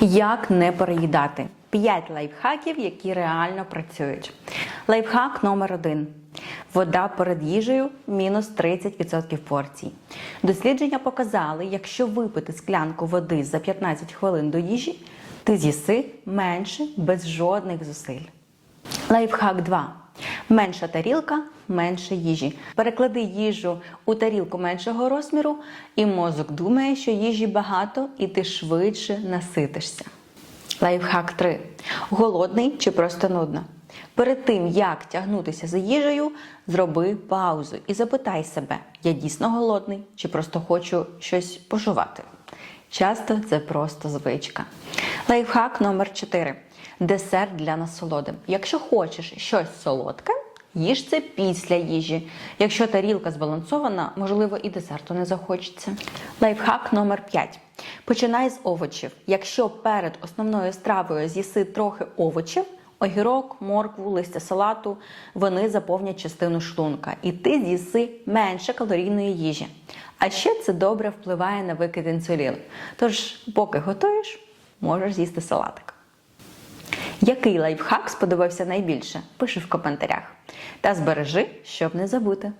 Як не переїдати? 5 лайфхаків, які реально працюють. Лайфхак номер один. Вода перед їжею мінус 30% порцій. Дослідження показали, якщо випити склянку води за 15 хвилин до їжі, ти з'їси менше без жодних зусиль. Лайфхак 2. Менша тарілка, менше їжі. Переклади їжу у тарілку меншого розміру, і мозок думає, що їжі багато, і ти швидше наситишся. Лайфхак 3. Голодний чи просто нудно. Перед тим, як тягнутися за їжею, зроби паузу і запитай себе: я дійсно голодний чи просто хочу щось пожувати. Часто це просто звичка. Лайфхак номер 4. Десерт для насолоди. Якщо хочеш щось солодке, їж це після їжі. Якщо тарілка збалансована, можливо, і десерту не захочеться. Лайфхак номер 5. Починай з овочів. Якщо перед основною стравою з'їси трохи овочів, огірок, моркву, листя салату, вони заповнять частину шлунка, і ти з'їси менше калорійної їжі. А ще це добре впливає на викид інсуліну. Тож, поки готуєш, можеш з'їсти салатик. Який лайфхак сподобався найбільше? Пиши в коментарях. Та збережи, щоб не забути.